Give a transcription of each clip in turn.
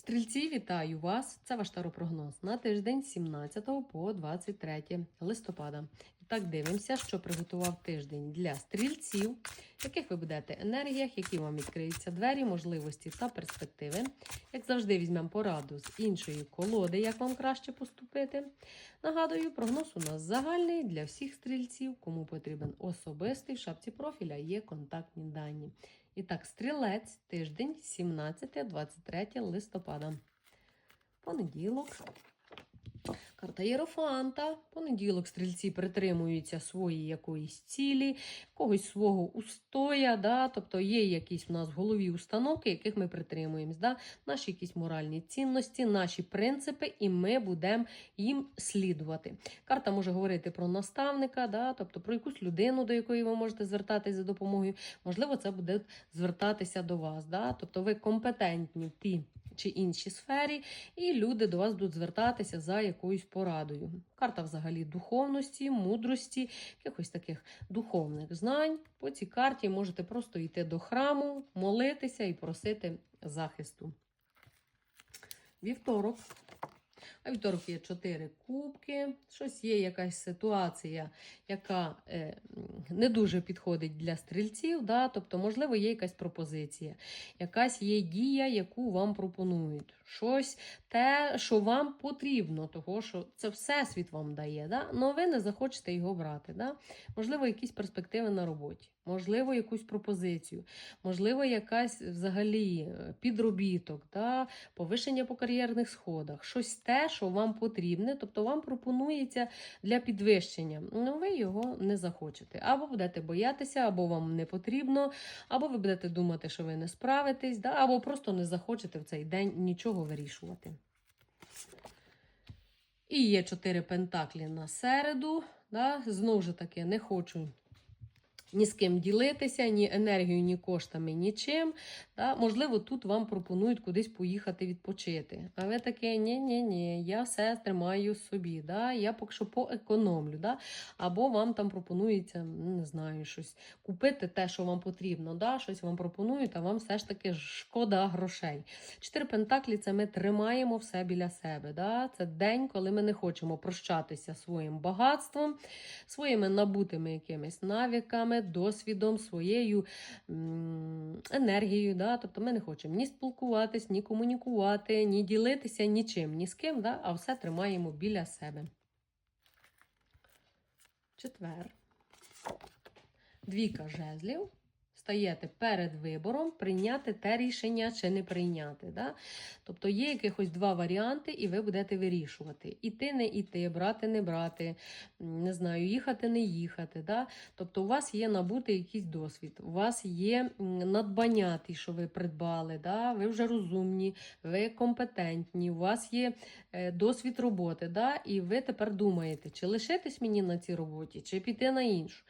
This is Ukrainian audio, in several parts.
Стрільці, вітаю вас! Це ваш таропрогноз на тиждень 17 по 23 листопада. І так дивимося, що приготував тиждень для стрільців, яких ви будете енергіях, які вам відкриються двері, можливості та перспективи. Як завжди, візьмемо пораду з іншої колоди, як вам краще поступити. Нагадую, прогноз у нас загальний для всіх стрільців, кому потрібен особистий в шапці профіля є контактні дані. І так, стрілець, тиждень, 17-23 листопада. Понеділок. Карта Єрофанта. Понеділок стрільці притримуються свої якоїсь цілі, когось свого устоя. Да? Тобто є якісь в нас в голові установки, яких ми притримуємось. Да? Наші якісь моральні цінності, наші принципи, і ми будемо їм слідувати. Карта може говорити про наставника, да? тобто про якусь людину, до якої ви можете звертатися за допомогою. Можливо, це буде звертатися до вас. Да? Тобто ви компетентні в тій чи іншій сфері, і люди до вас будуть звертатися за якоюсь порадою. Карта взагалі духовності, мудрості, якихось таких духовних знань. По цій карті можете просто йти до храму, молитися і просити захисту. Вівторок. Вівторок є чотири кубки. Щось є якась ситуація, яка е, не дуже підходить для стрільців. Да? Тобто, можливо, є якась пропозиція, якась є дія, яку вам пропонують. Щось те, що вам потрібно, того що це всесвіт вам дає. Да? але ви не захочете його брати. Да? Можливо, якісь перспективи на роботі, можливо, якусь пропозицію, можливо, якась взагалі е, підробіток, да? повишення по кар'єрних сходах, щось те, що вам потрібне, тобто вам пропонується для підвищення. Ну, ви його не захочете. Або будете боятися, або вам не потрібно, або ви будете думати, що ви не справитесь, да? або просто не захочете в цей день нічого вирішувати. І є чотири пентаклі на середу. Да? Знову ж таки, не хочу ні з ким ділитися, ні енергією, ні коштами, нічим. Да? Можливо, тут вам пропонують кудись поїхати відпочити. А ви таке, ні-ні-ні, я все тримаю собі. Да? Я поки що поекономлю. Да? Або вам там пропонується, ну, не знаю, щось купити те, що вам потрібно. Да? Щось вам пропонують, а вам все ж таки шкода грошей. Чотири пентаклі це ми тримаємо все біля себе. Да? Це день, коли ми не хочемо прощатися своїм багатством, своїми набутими якимись навиками, досвідом, своєю енергією. Да? Тобто ми не хочемо ні спілкуватись, ні комунікувати, ні ділитися нічим, ні з ким, да? а все тримаємо біля себе. Четвер. Двійка жезлів. Стаєте перед вибором прийняти те рішення чи не прийняти. Да? Тобто є якихось два варіанти, і ви будете вирішувати. Іти, не іти, брати, не брати, не знаю, їхати, не їхати. Да? Тобто у вас є набутий якийсь досвід, у вас є надбання, що ви придбали, да? ви вже розумні, ви компетентні, у вас є е, досвід роботи, да? і ви тепер думаєте, чи лишитись мені на цій роботі, чи піти на іншу.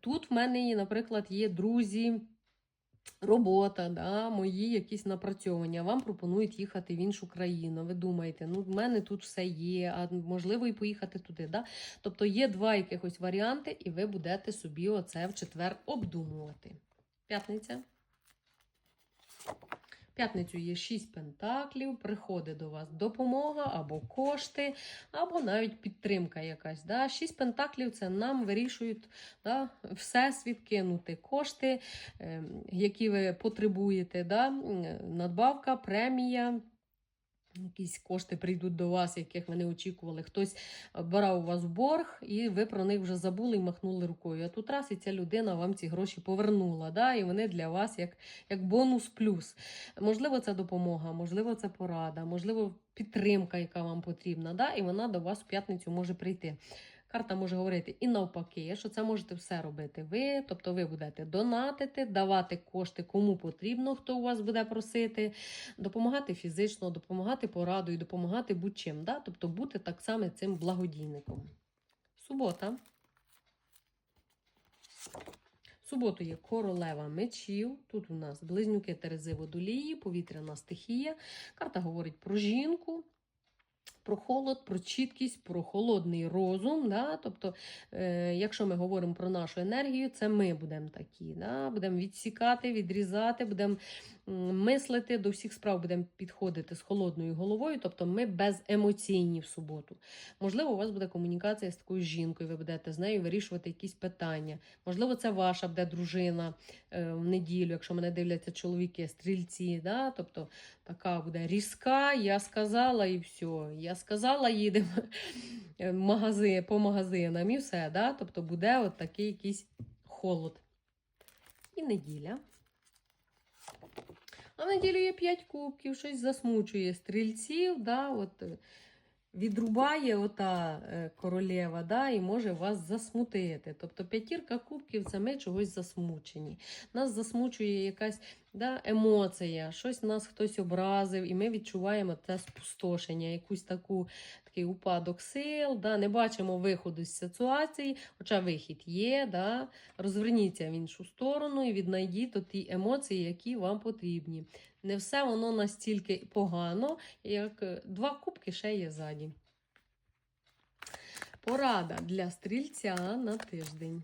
Тут в мене, наприклад, є друзі. Робота, да, мої якісь напрацьовування. Вам пропонують їхати в іншу країну. Ви думаєте, ну в мене тут все є, а можливо і поїхати туди. Да? Тобто є два якихось варіанти, і ви будете собі оце в четвер обдумувати. П'ятниця. П'ятницю є шість пентаклів, приходить до вас допомога або кошти, або навіть підтримка якась. Да? Шість пентаклів це нам вирішують да, всесвіт кинути кошти, е, які ви потребуєте. Да? Надбавка, премія. Якісь кошти прийдуть до вас, яких ви не очікували. Хтось брав у вас борг, і ви про них вже забули і махнули рукою. А тут раз і ця людина вам ці гроші повернула. Да? І вони для вас як, як бонус плюс. Можливо, це допомога, можливо, це порада, можливо, підтримка, яка вам потрібна. Да? І вона до вас в п'ятницю може прийти. Карта може говорити і навпаки, що це можете все робити ви, тобто ви будете донатити, давати кошти кому потрібно, хто у вас буде просити, допомагати фізично, допомагати порадою, допомагати будь-чим. Да? Тобто бути так само цим благодійником. Субота. Суботу є королева мечів. Тут у нас близнюки Терези водолії, повітряна стихія. Карта говорить про жінку. Про холод, про чіткість, про холодний розум. Да? Тобто, е, якщо ми говоримо про нашу енергію, це ми будемо такі. Да? Будемо відсікати, відрізати, будемо мислити, до всіх справ будемо підходити з холодною головою, тобто ми беземоційні в суботу. Можливо, у вас буде комунікація з такою жінкою, ви будете з нею вирішувати якісь питання. Можливо, це ваша буде дружина е, в неділю, якщо мене дивляться чоловіки, стрільці. Да? Тобто така буде різка, я сказала і все. Я сказала, їдемо магазин, по магазинам і все. Да? Тобто буде от такий якийсь холод. І неділя. А в неділю є 5 кубків, щось засмучує стрільців, да, от, е, відрубає ота е, королева, да, і може вас засмутити. Тобто п'ятірка кубків це ми чогось засмучені. Нас засмучує якась да, емоція, щось нас хтось образив, і ми відчуваємо це спустошення, якусь таку. Такий упадок сил, да, не бачимо виходу з ситуації, хоча вихід є, да, розверніться в іншу сторону і віднайдіть ті емоції, які вам потрібні. Не все воно настільки погано, як е, два кубки ще є ззаді. Порада для стрільця на тиждень.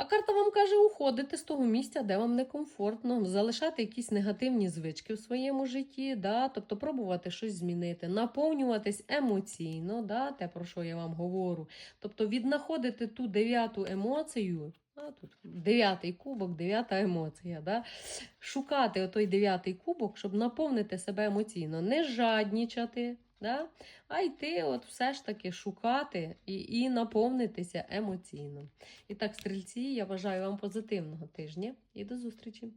А карта вам каже уходити з того місця, де вам некомфортно, залишати якісь негативні звички в своєму житті, да? тобто пробувати щось змінити, наповнюватись емоційно, да? те, про що я вам говорю. Тобто віднаходити ту дев'яту емоцію, а тут дев'ятий кубок, дев'ята емоція. Да? Шукати отой дев'ятий кубок, щоб наповнити себе емоційно, не жаднічати. Да? А йти, от все ж таки шукати і, і наповнитися емоційно. І так, стрільці, я бажаю вам позитивного тижня і до зустрічі!